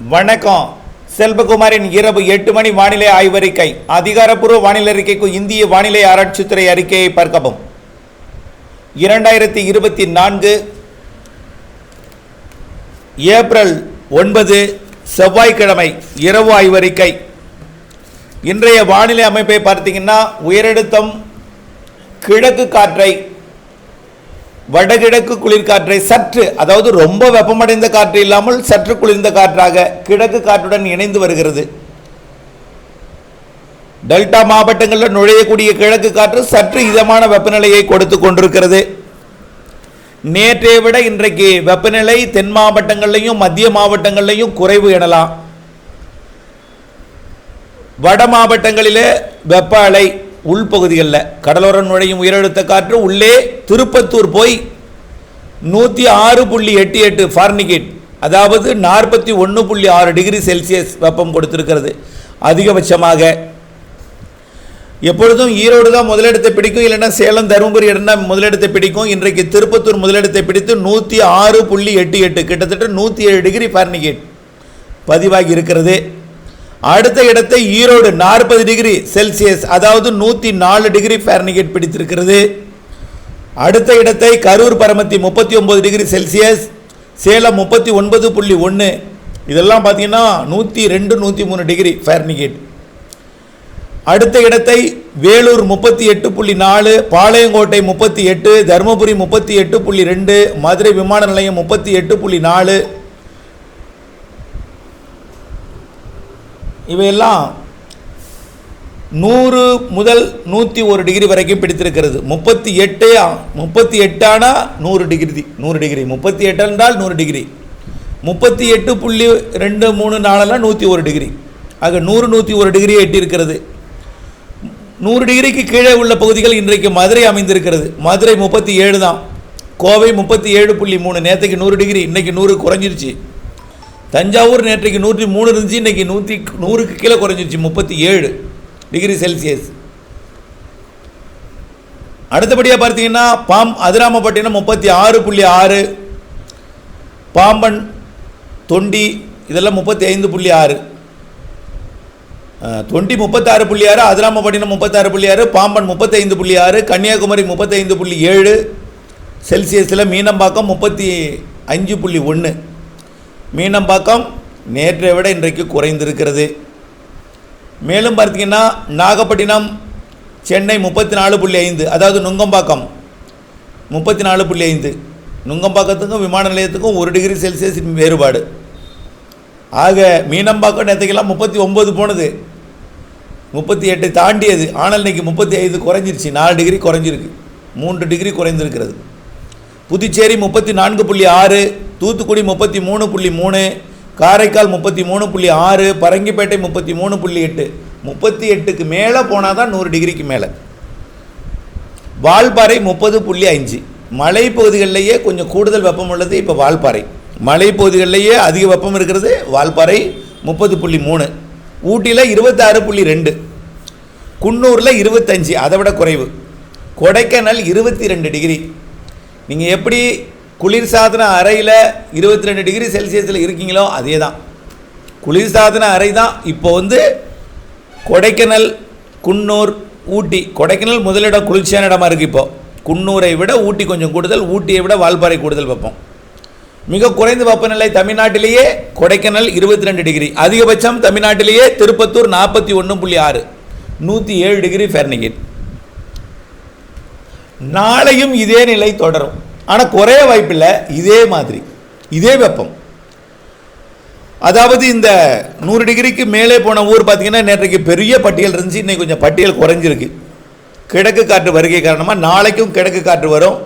வணக்கம். செல்வகுமாரின் இரவு எட்டு மணி வானிலை ஆய்வறிக்கை. அதிகாரப்பூர்வ வானிலை அறிக்கைக்கு இந்திய வானிலை ஆராய்ச்சித்துறை அறிக்கையை பார்க்கவும். இரண்டாயிரத்தி இருபத்தி நான்கு ஏப்ரல் ஒன்பது செவ்வாய்க்கிழமை இரவு ஆய்வறிக்கை. இன்றைய வானிலை அமைப்பை பார்த்தீங்கன்னா உயரழுத்தம் கிழக்கு காற்றை வடகிழக்கு குளிர்காற்றை சற்று அதாவது ரொம்ப வெப்பமடைந்த காற்று இல்லாமல் சற்று குளிர்ந்த காற்றாக கிழக்கு காற்றுடன் இணைந்து வருகிறது. டெல்டா மாவட்டங்களில் நுழையக்கூடிய கிழக்கு காற்று சற்று இதமான வெப்பநிலையை கொடுத்து கொண்டிருக்கிறது. நேற்றை விட இன்றைக்கு வெப்பநிலை தென் மாவட்டங்கள்லையும் மத்திய மாவட்டங்கள்லையும் குறைவு எனலாம். வட மாவட்டங்களிலே வெப்ப அலை உள்பகுதிகளில் கடலோரம் நுழையும் உயரழுத்த காற்று உள்ளே திருப்பத்தூர் போய் நூற்றி ஆறு புள்ளி எட்டு எட்டு ஃபார்னிகேட் அதாவது நாற்பத்தி ஒன்று புள்ளி ஆறு டிகிரி செல்சியஸ் வெப்பம் கொடுத்துருக்கிறது. அதிகபட்சமாக எப்பொழுதும் ஈரோடு தான் முதலிடத்தை பிடிக்கும் இல்லைன்னா சேலம் தருமபுரி இடம் தான் முதலிடத்தை பிடிக்கும். இன்றைக்கு திருப்பத்தூர் முதலிடத்தை பிடித்து நூற்றி ஆறு புள்ளி எட்டு எட்டு கிட்டத்தட்ட நூற்றி ஏழு டிகிரி ஃபார்னிகேட் பதிவாகி இருக்கிறது. அடுத்த இடத்தை ஈரோடு நாற்பது டிகிரி செல்சியஸ் அதாவது நூற்றி நாலு டிகிரி ஃபேரனிகேட் பிடித்திருக்கிறது. அடுத்த இடத்தை கரூர் பரமத்தி முப்பத்தி ஒன்பது டிகிரி செல்சியஸ் சேலம் முப்பத்தி ஒன்பது புள்ளி ஒன்று இதெல்லாம் பார்த்தீங்கன்னா நூற்றி ரெண்டு நூற்றி மூணு டிகிரி ஃபேர்னிகேட் அடுத்த இடத்தை வேலூர் முப்பத்தி எட்டு புள்ளி நாலு பாளையங்கோட்டை முப்பத்தி எட்டு தருமபுரி முப்பத்தி எட்டு புள்ளி ரெண்டு மதுரை விமான நிலையம் முப்பத்தி எட்டு புள்ளி நாலு இவையெல்லாம் நூறு முதல் நூற்றி ஒரு டிகிரி வரைக்கும் பிடித்திருக்கிறது. முப்பத்தி எட்டே முப்பத்தி எட்டானா நூறு டிகிரி நூறு டிகிரி முப்பத்தி எட்டு என்றால் நூறு டிகிரி முப்பத்தி எட்டு புள்ளி ரெண்டு மூணு நாலெல்லாம் நூற்றி ஒரு டிகிரி ஆக நூறு நூற்றி ஒரு டிகிரியை எட்டியிருக்கிறது. நூறு டிகிரிக்கு கீழே உள்ள பகுதிகள் இன்றைக்கு மதுரை அமைந்திருக்கிறது. மதுரை முப்பத்தி ஏழு தான். கோவை முப்பத்தி ஏழு புள்ளி மூணு நேற்றுக்கு நூறு டிகிரி இன்றைக்கி நூறு குறைஞ்சிருச்சு. தஞ்சாவூர் நேற்றைக்கு நூற்றி மூணு இருந்துச்சு இன்னைக்கு நூற்றி நூறுக்கு கீழே குறைஞ்சிருச்சு முப்பத்தி ஏழு டிகிரி செல்சியஸ். அடுத்தபடியாக பார்த்தீங்கன்னா பாம் அதிராமப்பட்டினம் முப்பத்தி ஆறு புள்ளி ஆறு பாம்பன் தொண்டி இதெல்லாம் முப்பத்தி ஐந்து புள்ளி ஆறு. தொண்டி முப்பத்தாறு புள்ளி ஆறு அதிராமப்பட்டினம் முப்பத்தாறு புள்ளி ஆறு பாம்பன் முப்பத்தைந்து புள்ளி ஆறு கன்னியாகுமரி முப்பத்தைந்து புள்ளி ஏழு செல்சியஸில் மீனம்பாக்கம் முப்பத்தி அஞ்சு புள்ளி ஒன்று மீனம்பாக்கம் நேற்றை விட இன்றைக்கு குறைந்திருக்கிறது. மேலும் பார்த்தீங்கன்னா நாகப்பட்டினம் சென்னை முப்பத்தி நாலு புள்ளி ஐந்து அதாவது நுங்கம்பாக்கம் முப்பத்தி நாலு புள்ளி ஐந்து. நுங்கம்பாக்கத்துக்கும் விமான நிலையத்துக்கும் ஒரு டிகிரி செல்சியஸ் வேறுபாடு. ஆக மீனம்பாக்கம் நேற்றுக்கெல்லாம் முப்பத்தி ஒம்பது போனது. முப்பத்தி எட்டை தாண்டியது. ஆனால் இன்றைக்கி முப்பத்தி ஐந்து குறைஞ்சிருச்சு. நாலு டிகிரி குறைஞ்சிருக்கு. மூன்று டிகிரி குறைந்திருக்கிறது. புதுச்சேரி முப்பத்தி நான்கு புள்ளி ஆறு தூத்துக்குடி முப்பத்தி மூணு புள்ளி மூணு காரைக்கால் முப்பத்தி மூணு புள்ளி ஆறு பரங்கிப்பேட்டை முப்பத்தி மூணு புள்ளி எட்டு. முப்பத்தி எட்டுக்கு மேலே போனால் தான் நூறு டிகிரிக்கு மேலே. வால்பாறை முப்பது புள்ளி அஞ்சு மலைப்பகுதிகளிலேயே கொஞ்சம் கூடுதல் வெப்பம் உள்ளது இப்போ வால்பாறை. மலைப்பகுதிகளிலேயே அதிக வெப்பம் இருக்கிறது வால்பாறை முப்பது புள்ளி மூணு. ஊட்டியில் இருபத்தாறு புள்ளி ரெண்டு. குன்னூரில் இருபத்தஞ்சி அதை விட குறைவு. கொடைக்கானல் இருபத்தி ரெண்டு டிகிரி. நீங்கள் எப்படி குளிர்சாதன அறையில் இருபத்தி ரெண்டு டிகிரி செல்சியஸில் இருக்கீங்களோ அதே தான் குளிர்சாதன அறை தான் இப்போ வந்து கொடைக்கானல் குன்னூர் ஊட்டி. கொடைக்கானல் முதலிடம் குளிர்ச்சியான இடமா இருக்குது இப்போ. குன்னூரை விட ஊட்டி கொஞ்சம் கூடுதல் ஊட்டியை விட வால்பாறை கூடுதல் வைப்போம். மிக குறைந்த வெப்பநிலை தமிழ்நாட்டிலேயே கொடைக்கானல் இருபத்தி ரெண்டு டிகிரி. அதிகபட்சம் தமிழ்நாட்டிலேயே திருப்பத்தூர் நாற்பத்தி ஒன்று புள்ளி ஆறு. நூற்றி ஏழு டிகிரி ஃபெர்னிகேட் நாளையும் இதே நிலை தொடரும். ஆனால் குறைய வாய்ப்பில்லை. இதே மாதிரி. இதே வெப்பம். அதாவது இந்த நூறு டிகிரிக்கு மேலே போன ஊர் பார்த்திங்கன்னா நேற்றைக்கு பெரிய பட்டியல் இருந்துச்சு. இன்றைக்கி கொஞ்சம் பட்டியல் குறைஞ்சிருக்கு. கிழக்கு காற்று வருகை காரணமாக நாளைக்கும் கிழக்கு காற்று வரும்.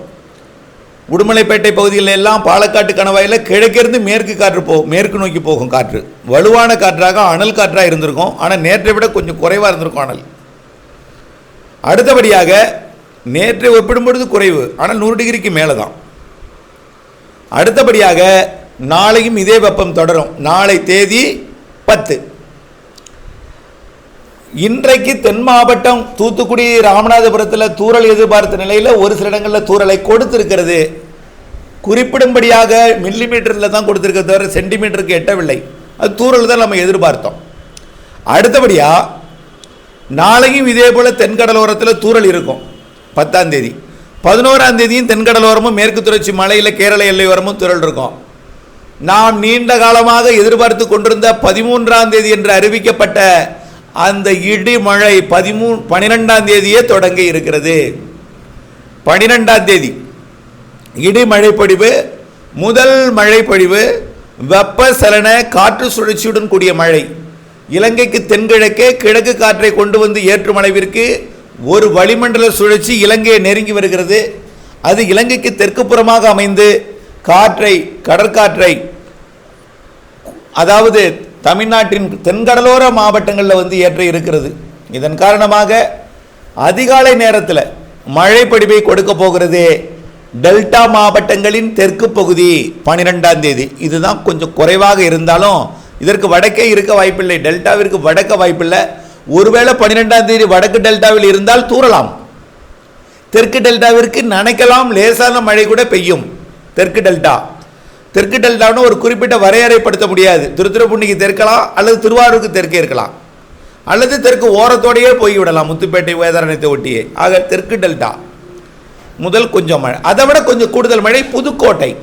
உடுமலைப்பேட்டை பகுதிகளில் எல்லாம் பாலக்காட்டு கணவாயில் கிழக்கிருந்து மேற்கு காற்று போகும் மேற்கு நோக்கி போகும் காற்று. வலுவான காற்றாக அனல் காற்றாக இருந்திருக்கும். ஆனால் நேற்றை விட கொஞ்சம் குறைவாக இருந்திருக்கும் அனல். அடுத்தபடியாக நேற்றை ஒப்பிடும்பொழுது குறைவு ஆனால் நூறு டிகிரிக்கு மேலே தான் அடுத்தபடியாக நாளையும் இதே வெப்பம் தொடரும். நாளை தேதி பத்து. இன்றைக்கு தென் மாவட்டம் தூத்துக்குடி ராமநாதபுரத்தில் தூறல் எதிர்பார்த்த நிலையில் ஒரு சில இடங்களில் தூறலை கொடுத்திருக்கிறது. குறிப்பிடும்படியாக மில்லி மீட்டரில் தான் கொடுத்துருக்க தவிர சென்டிமீட்டருக்கு எட்டவில்லை. அது தூரல் தான் நம்ம எதிர்பார்த்தோம். அடுத்தபடியாக நாளையும் இதே போல் தென்கடலோரத்தில் தூறல் இருக்கும். பத்தாம் தேதி. பதினோராம் தேதியும் தென்கடலோரமும் மேற்கு தொடர்ச்சி மலையில் கேரள எல்லையோரமும் திரள் இருக்கும். நாம் நீண்ட காலமாக எதிர்பார்த்து கொண்டிருந்த பதிமூன்றாம் தேதி என்று அறிவிக்கப்பட்ட அந்த இடி மழை பதிமூ பனிரெண்டாம் தேதியே தொடங்கி இருக்கிறது. பனிரெண்டாம் தேதி. இடி மழைப்பொழிவு முதல் மழைப்பொழிவு வெப்பசலன காற்று சுழற்சியுடன் கூடிய மழை. இலங்கைக்கு தென்கிழக்கே கிழக்கு காற்றை கொண்டு வந்து ஏற்றும் அளவிற்கு ஒரு வளிமண்டல சுழற்சி இலங்கையை நெருங்கி வருகிறது. அது இலங்கைக்கு தெற்கு புறமாக அமைந்து காற்றை கடற்காற்றை அதாவது தமிழ்நாட்டின் தென்கடலோர மாவட்டங்களில் வந்து ஏற்ற இருக்கிறது. இதன் காரணமாக அதிகாலை நேரத்தில் மழை கொடுக்க போகிறது டெல்டா மாவட்டங்களின் தெற்கு பகுதி பன்னிரெண்டாம் தேதி. இதுதான் கொஞ்சம் குறைவாக இருந்தாலும் இதற்கு வடக்கே இருக்க வாய்ப்பில்லை. டெல்டாவிற்கு வடக்க வாய்ப்பில்லை. ஒருவேளை பன்னிரெண்டாம் தேதி வடக்கு டெல்டாவில் இருந்தால் தூறலாம். தெற்கு டெல்டாவிற்கு நனைக்கலாம் லேசான மழை கூட பெய்யும். தெற்கு டெல்டா. தெற்கு டெல்டான்னு ஒரு குறிப்பிட்ட வரையறைப்படுத்த முடியாது. திருத்துறைப்பூண்டிக்கு தெற்கலாம் அல்லது திருவாரூருக்கு தெற்கே இருக்கலாம். அல்லது தெற்கு ஓரத்தோடையே போய்விடலாம் முத்துப்பேட்டை வேதாரணத்தை ஒட்டியே. ஆக தெற்கு டெல்டா. முதல் கொஞ்சம் மழை. அதை விட கொஞ்சம் கூடுதல் மழை புதுக்கோட்டை.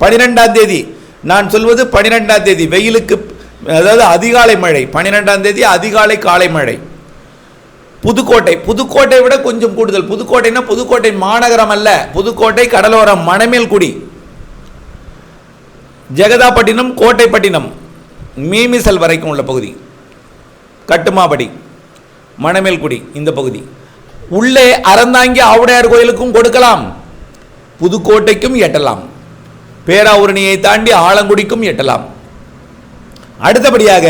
பனிரெண்டாம் தேதி. நான் சொல்வது பனிரெண்டாம் தேதி. வெயிலுக்கு அதாவது அதிகாலை மழை பன்னிரெண்டாம் தேதி அதிகாலை காலை மழை. புதுக்கோட்டை புதுக்கோட்டை விட கொஞ்சம் கூடுதல். புதுக்கோட்டைனா புதுக்கோட்டை மாநகரம் அல்ல. புதுக்கோட்டை கடலோரம் மணமேல்குடி ஜெகதாப்பட்டினம் கோட்டைப்பட்டினம் மீமிசல் வரைக்கும் உள்ள பகுதி. கட்டுமாபடி மணமேல்குடி இந்த பகுதி. உள்ளே அறந்தாங்கி ஆவுடையார் கோயிலுக்கும் கொடுக்கலாம். புதுக்கோட்டைக்கும் எட்டலாம். பேராவூரணியை தாண்டி ஆலங்குடிக்கும் எட்டலாம். அடுத்தபடியாக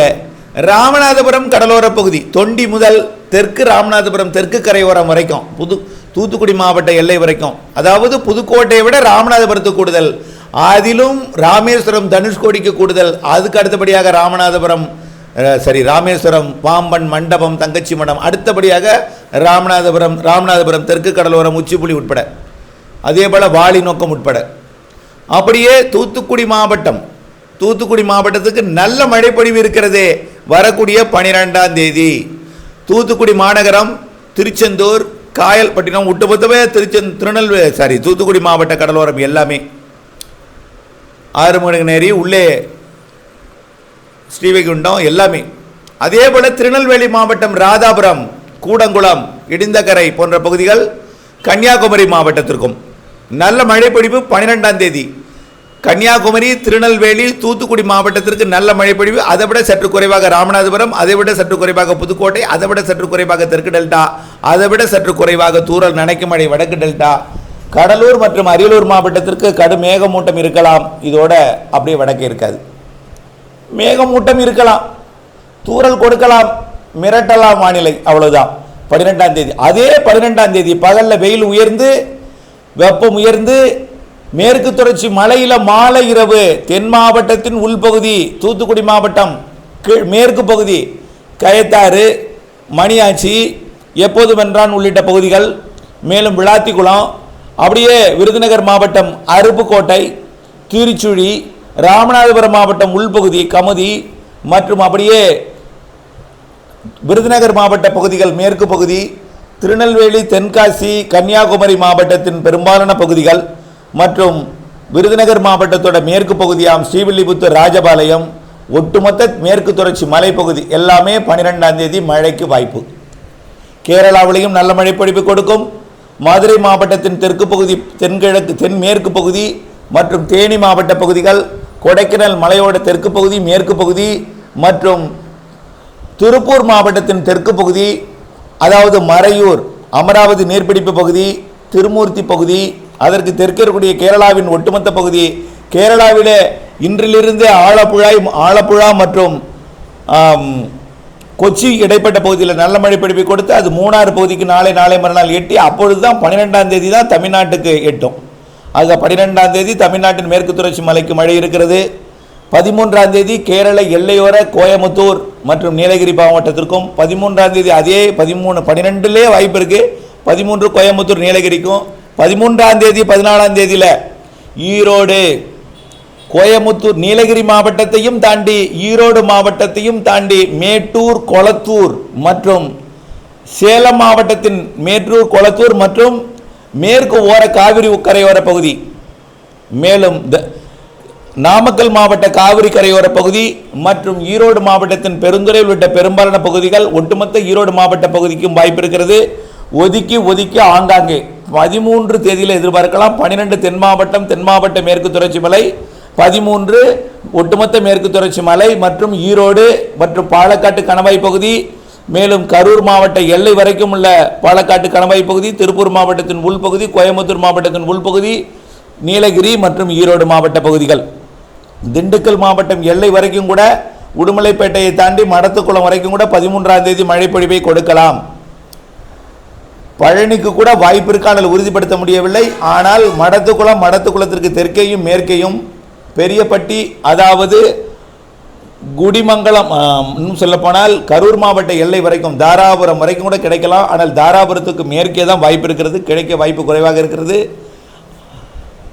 ராமநாதபுரம் கடலோர பகுதி தொண்டி முதல் தெற்கு ராமநாதபுரம் தெற்கு கரையோரம் வரைக்கும் புது தூத்துக்குடி மாவட்ட எல்லை வரைக்கும். அதாவது புதுக்கோட்டையை விட ராமநாதபுரத்துக்கு கூடுதல். அதிலும் ராமேஸ்வரம் தனுஷ்கோடிக்கு கூடுதல். அதுக்கு அடுத்தபடியாக ராமநாதபுரம் சரி ராமேஸ்வரம் பாம்பன் மண்டபம் தங்கச்சி மடம். அடுத்தபடியாக ராமநாதபுரம் ராமநாதபுரம் தெற்கு கடலோரம் உச்சிப்புலி உட்பட. அதே போல் வாலி நோக்கம் உட்பட. அப்படியே தூத்துக்குடி மாவட்டம் தூத்துக்குடி மாவட்டத்துக்கு நல்ல மழைப்பொழிவு இருக்கிறதே. வரக்கூடிய பனிரெண்டாம் தேதி. தூத்துக்குடி மாநகரம் திருச்செந்தூர் காயல்பட்டினம் ஒட்டுமொத்தமே திருச்செந் திருநெல்வேலி சாரி தூத்துக்குடி மாவட்ட கடலோரம் எல்லாமே. ஆறுமுகநேரி உள்ளே ஸ்ரீவைகுண்டம் எல்லாமே. அதே போல் திருநெல்வேலி மாவட்டம் ராதாபுரம் கூடங்குளம் இடிந்தகரை போன்ற பகுதிகள் கன்னியாகுமரி மாவட்டத்திற்கும். நல்ல மழைப்பொழிவு பன்னிரெண்டாம் தேதி. கன்னியாகுமரி திருநெல்வேலி தூத்துக்குடி மாவட்டத்திற்கு நல்ல மழைப்பொழிவு அதை விட சற்று குறைவாக ராமநாதபுரம் அதை விட சற்று குறைவாக புதுக்கோட்டை அதை விட சற்று குறைவாக தெற்கு டெல்டா அதை விட சற்று குறைவாக தூறல் நனைக்கும் மழை வடக்கு டெல்டா. கடலூர் மற்றும் அரியலூர் மாவட்டத்திற்கு கடும் மேகமூட்டம் இருக்கலாம். இதோட அப்படியே வடக்கே இருக்காது. மேகமூட்டம் இருக்கலாம். தூறல் கொடுக்கலாம். மிரட்டலாம் வானிலை. அவ்வளவுதான். பன்னிரெண்டாம் தேதி. அதே பன்னிரெண்டாம் தேதி பகலில் வெயில் உயர்ந்து வெப்பம் உயர்ந்து மேற்கு தொடர்ச்சி மலையில மாலை இரவு தென் மாவட்டத்தின் உள்பகுதி தூத்துக்குடி மாவட்டம் கீழ் மேற்கு பகுதி கயத்தாறு மணியாச்சி எப்போது வென்றான் உள்ளிட்ட பகுதிகள் மேலும் விளாத்திக்குளம் அப்படியே விருதுநகர் மாவட்டம் அருப்புக்கோட்டை திருச்சுழி ராமநாதபுரம் மாவட்டம் உள்பகுதி கமுதி மற்றும் அப்படியே விருதுநகர் மாவட்ட பகுதிகள் மேற்கு பகுதி திருநெல்வேலி தென்காசி கன்னியாகுமரி மாவட்டத்தின் பெரும்பாலான பகுதிகள் மற்றும் விருதுநகர் மாவட்டத்தோட மேற்கு பகுதியாம் ஸ்ரீவில்லிபுத்தூர் ராஜபாளையம் ஒட்டுமொத்த மேற்கு தொடர்ச்சி மலைப்பகுதி எல்லாமே பன்னிரெண்டாம் தேதி மழைக்கு வாய்ப்பு. கேரளாவிலையும் நல்ல மழைப்பொழிவு கொடுக்கும். மதுரை மாவட்டத்தின் தெற்கு பகுதி தென்கிழக்கு தென்மேற்கு பகுதி மற்றும் தேனி மாவட்ட பகுதிகள் கொடைக்கானல் மலையோட தெற்கு பகுதி மேற்கு பகுதி மற்றும் திருப்பூர் மாவட்டத்தின் தெற்கு பகுதி அதாவது மறையூர் அமராவதி நீர்பிடிப்பு பகுதி திருமூர்த்தி பகுதி அதற்கு தெற்கே இருக்கக்கூடிய கேரளாவின் ஒட்டுமொத்த பகுதி கேரளாவிலே இன்றிலிருந்து ஆலப்புழாய் ஆலப்புழா மற்றும் கொச்சி இடைப்பட்ட பகுதியில் நல்ல மழை பிடிப்பை கொடுத்து அது மூணாறு பகுதிக்கு நாளை நாளை மறுநாள் எட்டி அப்பொழுது தான் பன்னிரெண்டாம் தேதி தான் தமிழ்நாட்டுக்கு எட்டும். அது பன்னிரெண்டாம் தேதி தமிழ்நாட்டின் மேற்கு தொடர்ச்சி மலைக்கு மழை இருக்கிறது. பதிமூன்றாம் தேதி கேரள எல்லையோர கோயமுத்தூர் மற்றும் நீலகிரி மாவட்டத்திற்கும் பதிமூன்றாம் தேதி அதே பதிமூணு பன்னிரெண்டுலே வாய்ப்பு இருக்குது பதிமூன்று கோயம்புத்தூர் நீலகிரிக்கும் பதிமூன்றாம் தேதி பதினாலாம் தேதியில் ஈரோடு கோயமுத்தூர் நீலகிரி மாவட்டத்தையும் தாண்டி ஈரோடு மாவட்டத்தையும் தாண்டி மேட்டூர் கொளத்தூர் மற்றும் சேலம் மாவட்டத்தின் மேட்டூர் கொளத்தூர் மற்றும் மேற்கு ஓர காவிரி கரையோர பகுதி. மேலும் நாமக்கல் மாவட்ட காவிரி கரையோர பகுதி மற்றும் ஈரோடு மாவட்டத்தின் பெருந்துறை உள்ளிட்ட பெரும்பாலான பகுதிகள் ஒட்டுமொத்த ஈரோடு மாவட்ட பகுதிக்கும் வாய்ப்பு இருக்கிறது. ஒதுக்கி ஒதுக்கி ஆங்காங்கே. பதிமூன்று தேதியில் எதிர்பார்க்கலாம். பன்னிரெண்டு தென் மாவட்டம் தென் மாவட்ட மேற்கு தொடர்ச்சி மலை பதிமூன்று ஒட்டுமொத்த மேற்கு தொடர்ச்சி மலை மற்றும் ஈரோடு மற்றும் பாலக்காட்டு கணவாய் பகுதி மேலும் கரூர் மாவட்ட எல்லை வரைக்கும் உள்ள பாலக்காட்டு கணவாய் பகுதி திருப்பூர் மாவட்டத்தின் உள்பகுதி கோயம்புத்தூர் மாவட்டத்தின் உள்பகுதி நீலகிரி மற்றும் ஈரோடு மாவட்ட பகுதிகள். திண்டுக்கல் மாவட்டம் எல்லை வரைக்கும் கூட உடுமலைப்பேட்டையை தாண்டி மடத்துக்குளம் வரைக்கும் கூட பதிமூன்றாம் தேதி மழைப்பொழிவை கொடுக்கலாம். பழனிக்கு கூட வாய்ப்பு இருக்கானால் உறுதிப்படுத்த முடியவில்லை. ஆனால் மடத்துக்குளம் மடத்துக்குளத்திற்கு தெற்கேயும் மேற்கேயும் பெரியப்பட்டி அதாவது குடிமங்கலம் இன்னும் சொல்லப்போனால் கரூர் மாவட்ட எல்லை வரைக்கும் தாராபுரம் வரைக்கும் கூட கிடைக்கலாம். ஆனால் தாராபுரத்துக்கு மேற்கே தான் வாய்ப்பு இருக்கிறது கிடைக்க வாய்ப்பு குறைவாக இருக்கிறது.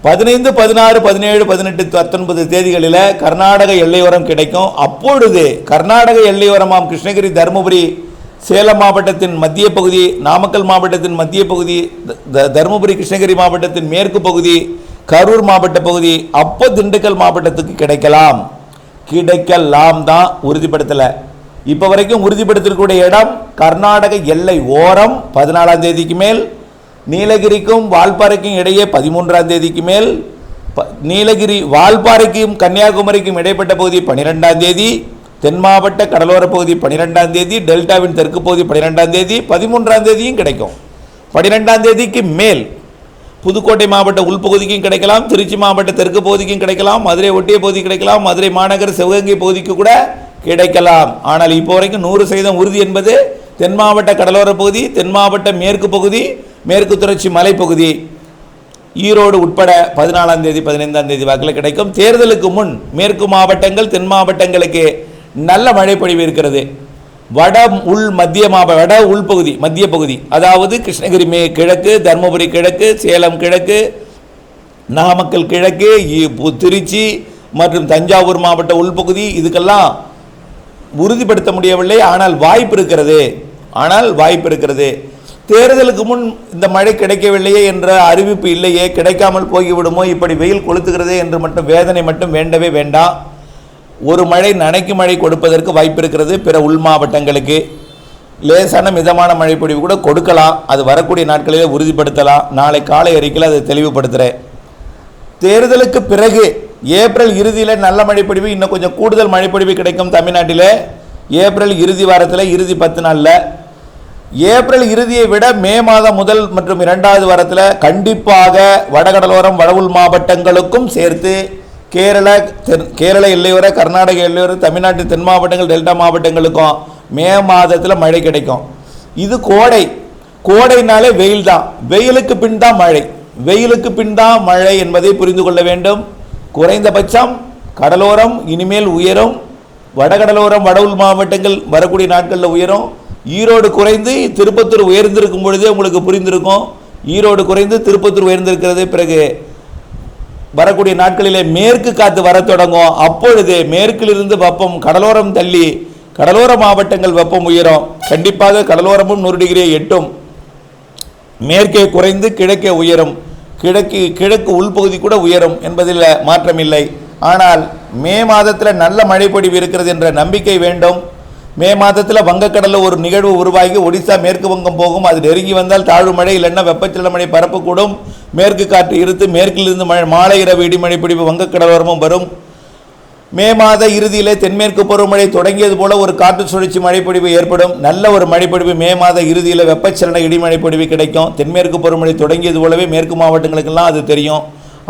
பதினைந்து பதினாறு பதினேழு பதினெட்டு பத்தொன்பது தேதிகளில் கர்நாடக எல்லையோரம் கிடைக்கும். அப்பொழுது கர்நாடக எல்லையோரமாம் கிருஷ்ணகிரி தருமபுரி சேலம் மாவட்டத்தின் மத்திய பகுதி நாமக்கல் மாவட்டத்தின் மத்திய பகுதி த- தருமபுரி கிருஷ்ணகிரி மாவட்டத்தின் மேற்கு பகுதி கரூர் மாவட்ட பகுதி அப்போ திண்டுக்கல் மாவட்டத்துக்கு கிடைக்கலாம். கிடைக்கலாம் தான் உறுதிப்படுத்தலை. இப்போ வரைக்கும் உறுதிப்படுத்திருக்கக்கூடிய இடம் கர்நாடக எல்லை ஓரம் பதினாலாம் தேதிக்கு மேல். நீலகிரிக்கும் வால்பாறைக்கும் இடையே பதிமூன்றாம் தேதிக்கு மேல். ப- நீலகிரி வால்பாறைக்கும் கன்னியாகுமரிக்கும் இடைப்பட்ட பகுதி பன்னிரெண்டாம் தேதி. தென் மாவட்ட கடலோர பகுதி பன்னிரெண்டாம் தேதி டெல்டாவின் தெற்கு பகுதி பன்னிரெண்டாம் தேதி பதிமூன்றாம் தேதியும் கிடைக்கும். பன்னிரெண்டாம் தேதிக்கு மேல் புதுக்கோட்டை மாவட்ட உள்பகுதிக்கும் கிடைக்கலாம் திருச்சி மாவட்ட தெற்கு பகுதிக்கும் கிடைக்கலாம் மதுரை ஒட்டிய பகுதி கிடைக்கலாம் மதுரை மாநகர் சிவகங்கை பகுதிக்கு கூட கிடைக்கலாம். ஆனால் இப்போ வரைக்கும் நூறு சதவீதம் உறுதி என்பது தென் மாவட்ட கடலோர பகுதி தென் மாவட்ட மேற்கு பகுதி மேற்கு தொடர்ச்சி மலைப்பகுதி. ஈரோடு உட்பட பதினாலாம் தேதி பதினைந்தாம் தேதி வாக்கில் கிடைக்கும். தேர்தலுக்கு முன் மேற்கு மாவட்டங்கள் தென் மாவட்டங்களுக்கு நல்ல மழைப்பொழிவு இருக்கிறது. வட உள் மத்திய மாவட்ட வட உள்பகுதி மத்திய பகுதி. அதாவது கிருஷ்ணகிரி மே கிழக்கு தருமபுரி கிழக்கு சேலம் கிழக்கு நாமக்கல் கிழக்கு பு- திருச்சி மற்றும் தஞ்சாவூர் மாவட்ட உள்பகுதி இதுக்கெல்லாம் உறுதிப்படுத்த முடியவில்லை. ஆனால் வாய்ப்பு இருக்கிறது. ஆனால் வாய்ப்பு இருக்கிறது. தேர்தலுக்கு முன் இந்த மழை கிடைக்கவில்லையே என்ற அறிவிப்பு இல்லையே. கிடைக்காமல் போய்விடுமோ? இப்படி வெயில் கொளுத்துகிறதே என்று மட்டும் வேதனை மட்டும் வேண்டவே வேண்டாம். ஒரு மழை நனைக்கு மழை கொடுப்பதற்கு வாய்ப்பு இருக்கிறது. பிற உள் மாவட்டங்களுக்கு லேசான மிதமான மழை பொழிவு கூட கொடுக்கலாம். அது வரக்கூடிய நாட்களிலே உறுதிப்படுத்தலாம். நாளை காலை அறிக்கையில் அதை தெளிவுபடுத்துகிறேன் தேர்தலுக்கு பிறகு ஏப்ரல் இறுதியில் நல்ல மழைப்பொழிவு இன்னும் கொஞ்சம் கூடுதல் மழைப்பொழிவு கிடைக்கும் தமிழ்நாட்டில். ஏப்ரல் இறுதி வாரத்தில் இறுதி பத்து நாளில். ஏப்ரல் இறுதியை விட மே மாதம் முதல் மற்றும் இரண்டாவது வாரத்தில் கண்டிப்பாக வடகடலோரம் வடவுள் மாவட்டங்களுக்கும் சேர்த்து கேரள தென் கேரள எல்லையோர கர்நாடக எல்லையோர தமிழ்நாட்டு தென் மாவட்டங்கள் டெல்டா மாவட்டங்களுக்கும் மே மாதத்தில் மழை கிடைக்கும். இது கோடை. கோடைனாலே வெயில் தான். வெயிலுக்கு பின் தான் மழை. வெயிலுக்கு பின் தான் மழை என்பதை புரிந்து கொள்ள வேண்டும். குறைந்தபட்சம் கடலோரம் இனிமேல் உயரும். வடகடலோரம் வட உள் மாவட்டங்கள் வரக்கூடிய நாட்களில் உயரும். ஈரோடு குறைந்து திருப்பத்தூர் உயர்ந்திருக்கும் பொழுதே உங்களுக்கு புரிந்திருக்கும். ஈரோடு குறைந்து திருப்பத்தூர் உயர்ந்திருக்கிறது பிறகு வரக்கூடிய நாட்களிலே மேற்கு காத்து வர தொடங்கும். அப்பொழுது மேற்கிலிருந்து வெப்பம் கடலோரம் தள்ளி கடலோர மாவட்டங்கள் வெப்பம் உயரும். கண்டிப்பாக கடலோரமும் நூறு டிகிரியை எட்டும். மேற்கே குறைந்து கிழக்கே உயரும். கிழக்கு கிழக்கு உள்பகுதி கூட உயரும் என்பதில் மாற்றமில்லை. ஆனால் மே மாதத்தில் நல்ல மழைப்பொழிவு இருக்கிறது என்ற நம்பிக்கை வேண்டும். மே மாதத்தில் வங்கக்கடலில் ஒரு நிகழ்வு உருவாகி ஒடிசா மேற்கு வங்கம் போகும். அது நெருங்கி வந்தால் தாழ்வு மழை இல்லைன்னா வெப்பச்சல மழை பரப்பக்கூடும் மேற்கு காற்று இருத்து மேற்கிலிருந்து மழை மாலை இரவு இடிமழை பிடிப்பு வங்கக்கடலோரமும் வரும். மே மாத இறுதியிலே தென்மேற்கு பருவமழை தொடங்கியது போல ஒரு காற்று சுழற்சி மழைப்பொழிவு ஏற்படும். நல்ல ஒரு மழைப்பொழிவு மே மாத இறுதியில் வெப்பச்சலன இடிமழை பொழிவு கிடைக்கும். தென்மேற்கு பருவமழை தொடங்கியது போலவே மேற்கு மாவட்டங்களுக்கெல்லாம் அது தெரியும்.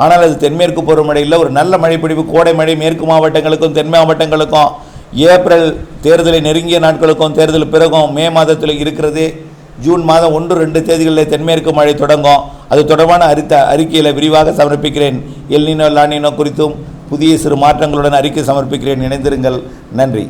ஆனால் அது தென்மேற்கு பருவமழையில் ஒரு நல்ல மழைப்பொழிவு கோடை மழை மேற்கு மாவட்டங்களுக்கும் தென் மாவட்டங்களுக்கும். ஏப்ரல் தேர்தலை நெருங்கிய நாட்களுக்கும் தேர்தல் பிறகும் மே மாதத்தில் இருக்கிறது. ஜூன் மாதம் ஒன்று ரெண்டு தேதிகளில் தென்மேற்கு மழை தொடங்கும். அது தொடர்பான அறித்த அறிக்கையில் விரிவாக சமர்ப்பிக்கிறேன். எல்னினோ லானினோ குறித்தும் புதிய சிறு மாற்றங்களுடன் அறிக்கை சமர்ப்பிக்கிறேன். இணைந்திருங்கள். நன்றி.